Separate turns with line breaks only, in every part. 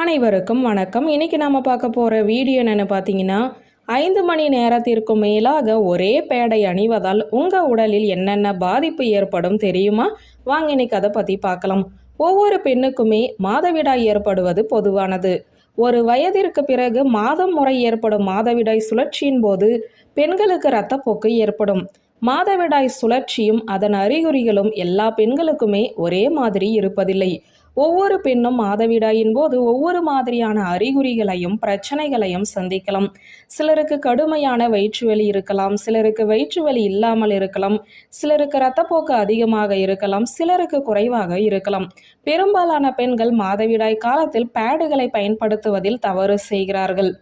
அனைவருக்கும் வணக்கம். இன்னைக்கு நாம் பார்க்க போகிற வீடியோ என்னென்னு பார்த்தீங்கன்னா ஐந்து மணி நேரத்திற்கு மேலாக ஒரே பேடை அணிவதால் உங்கள் உடலில் என்னென்ன பாதிப்பு ஏற்படும் தெரியுமா? வாங்க இன்னைக்கு அதை பற்றி பார்க்கலாம். ஒவ்வொரு பெண்ணுக்குமே மாதவிடாய் ஏற்படுவது பொதுவானது. ஒரு வயதிற்கு பிறகு மாதம் முறை ஏற்படும் மாதவிடாய் சுழற்சியின் போது பெண்களுக்கு இரத்தப்போக்கு ஏற்படும். மாதவிடாய் சுழற்சியும் அதன் அறிகுறிகளும் எல்லா பெண்களுக்குமே ஒரே மாதிரி இருப்பதில்லை. ஒவ்வொரு பெண்ணும் மாதவிடாயின் போது ஒவ்வொரு மாதிரியான அறிகுறிகளையும் பிரச்சனைகளையும் சந்திக்கலாம். சிலருக்கு கடுமையான வயிற்றுவலி இருக்கலாம் சிலருக்கு வயிற்றுவலி இல்லாமல் இருக்கலாம் சிலருக்கு ரத்தப்போக்கு அதிகமாக இருக்கலாம் சிலருக்கு குறைவாக இருக்கலாம். பெரும்பாலான பெண்கள் மாதவிடாய் காலத்தில் பேடுகளை பயன்படுத்துவதில் தவறு செய்கிறார்கள்.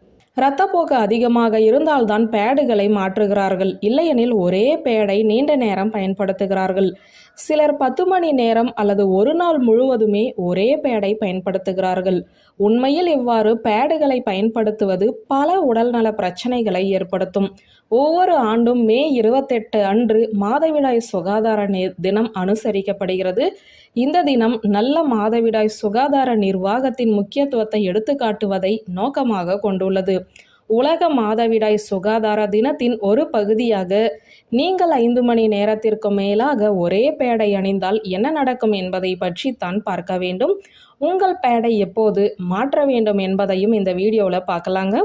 இரத்தப்போக்கு அதிகமாக இருந்தால்தான் பேடுகளை மாற்றுகிறார்கள். இல்லையெனில் ஒரே பேடை நீண்ட நேரம் பயன்படுத்துகிறார்கள். சிலர் பத்து மணி நேரம் அல்லது ஒரு நாள் முழுவதுமே ஒரே பேடை பயன்படுத்துகிறார்கள். உண்மையில் இவ்வாறு பேடுகளை பயன்படுத்துவது பல உடல்நல பிரச்சனைகளை ஏற்படுத்தும். ஒவ்வொரு ஆண்டும் மே இருபத்தெட்டு அன்று மாதவிடாய் சுகாதார நி- தினம் அனுசரிக்கப்படுகிறது. இந்த தினம் நல்ல மாதவிடாய் சுகாதார நிர்வாகத்தின் முக்கியத்துவத்தை எடுத்துக்காட்டுவதை நோக்கமாக கொண்டுள்ளது. உலக மாதவிடாய் சுகாதார தினத்தின் ஒரு பகுதியாக நீங்கள் ஐந்து மணி நேரத்திற்கு மேலாக ஒரே பேடை அணிந்தால் என்ன நடக்கும் என்பதை பற்றி தான் பார்க்க வேண்டும். உங்கள் பேடை எப்போது மாற்ற வேண்டும் என்பதையும் இந்த வீடியோவில் பார்க்கலாங்க.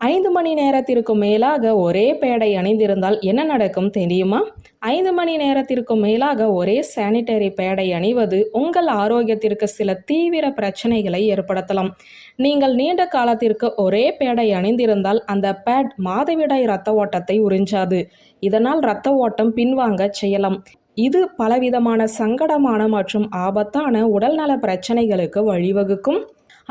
ஐந்து மணி நேரத்திற்கு மேலாக ஒரே பேடை அணிந்திருந்தால் என்ன நடக்கும் தெரியுமா? ஐந்து மணி நேரத்திற்கு மேலாக ஒரே சானிட்டரி பேடை அணிவது உங்கள் ஆரோக்கியத்திற்கு சில தீவிர பிரச்சனைகளை ஏற்படுத்தலாம். நீங்கள் நீண்ட காலத்திற்கு ஒரே பேடை அணிந்திருந்தால் அந்த பேட் மாதவிடாய் இரத்த ஓட்டத்தை உறிஞ்சாது. இதனால் இரத்த ஓட்டம் பின்வாங்க செய்யலாம். இது பலவிதமான சங்கடமான மற்றும் ஆபத்தான உடல்நல பிரச்சனைகளுக்கு வழிவகுக்கும்.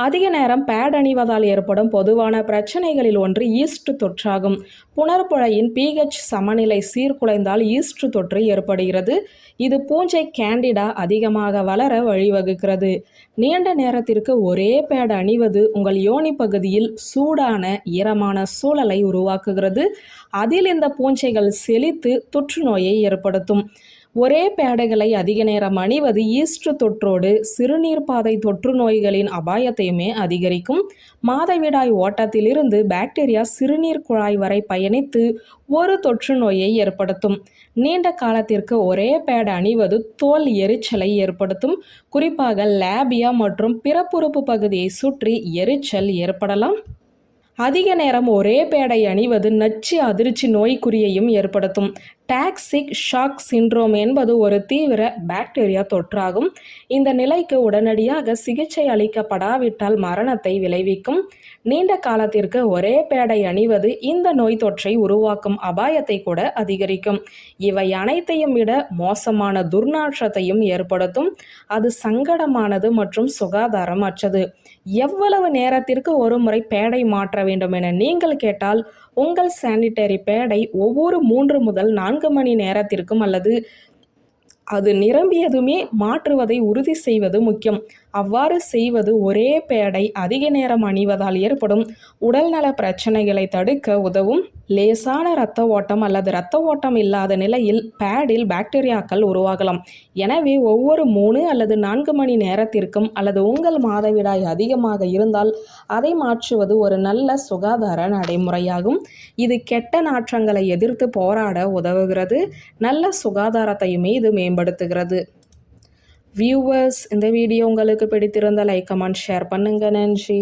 அதிக நேரம் பேட் அணிவதால் ஏற்படும் பொதுவான பிரச்சனைகளில் ஒன்று ஈஸ்ட் தொற்றாகும். புணர்புழையின் பிஹெச் சமநிலை சீர்குலைந்தால் ஈஸ்ட் தொற்று ஏற்படுகிறது. இது பூஞ்சை கேண்டிடா அதிகமாக வளர வழிவகுக்கிறது. நீண்ட நேரத்திற்கு ஒரே பேட் அணிவது உங்கள் யோனி பகுதியில் சூடான ஈரமான சூழலை உருவாக்குகிறது. அதில் இந்த பூஞ்சைகள் செழித்து தொற்றுநோயை ஏற்படுத்தும். ஒரே பேடைகளை அதிக நேரம் அணிவது ஈஸ்ட் தொற்றோடு சிறுநீர் பாதை தொற்று நோய்களின் அபாயத்தையுமே அதிகரிக்கும். மாதவிடாய் ஓட்டத்திலிருந்து பாக்டீரியா சிறுநீர் குழாய் வரை பயணித்து ஒரு தொற்று நோயை ஏற்படுத்தும். நீண்ட காலத்திற்கு ஒரே பேட் அணிவது தோல் எரிச்சலை ஏற்படுத்தும். குறிப்பாக லேபியா மற்றும் பிறப்புறுப்பு பகுதியை சுற்றி எரிச்சல் ஏற்படலாம். அதிக நேரம் ஒரே பேடை அணிவது நச்சு அதிர்ச்சி நோய்க்குறியையும் ஏற்படுத்தும். டாக்ஸிக் ஷாக் சிண்ட்ரோம் என்பது ஒரு தீவிர பாக்டீரியா தொற்றாகும். இந்த நிலைக்கு உடனடியாக சிகிச்சை அளிக்கப்படாவிட்டால் மரணத்தை விளைவிக்கும். நீண்ட காலத்திற்கு ஒரே பேடை அணிவது இந்த நோய் தொற்றை உருவாக்கும் அபாயத்தை கூட அதிகரிக்கும். இவை அனைத்தையும் விட மோசமான துர்நாற்றத்தையும் ஏற்படுத்தும். அது சங்கடமானது மற்றும் சுகாதாரமற்றது எவ்வளவு நேரத்திற்கு ஒரு முறை பேடை மாற்ற வேண்டும் என நீங்கள் கேட்டால் உங்கள் சானிட்டரி பேடை ஒவ்வொரு மூன்று முதல் நான்கு மணி நேரத்திற்கும் அல்லது அது நிரம்பியதுமே மாற்றுவதை உறுதி செய்வது முக்கியம். அவ்வாறு செய்வது ஒரே பேடை அதிக நேரம் அணிவதால் ஏற்படும் உடல்நல பிரச்சனைகளை தடுக்க உதவும் லேசான இரத்த ஓட்டம் அல்லது இரத்த ஓட்டம் இல்லாத நிலையில் பேடில் பாக்டீரியாக்கள் உருவாகலாம். எனவே ஒவ்வொரு மூணு அல்லது நான்கு மணி நேரத்திற்கும் அல்லது உங்கள் மாதவிடாய் அதிகமாக இருந்தால் அதை மாற்றுவது ஒரு நல்ல சுகாதார நடைமுறையாகும். இது கெட்ட நாற்றங்களை எதிர்த்து போராட உதவுகிறது. நல்ல சுகாதாரத்தையுமே இது மேம்படுத்துகிறது. வியூவர்ஸ் இந்த வீடியோ உங்களுக்கு பிடித்திருந்தால் லைக் கமெண்ட் ஷேர் பண்ணுங்க. நன்றி.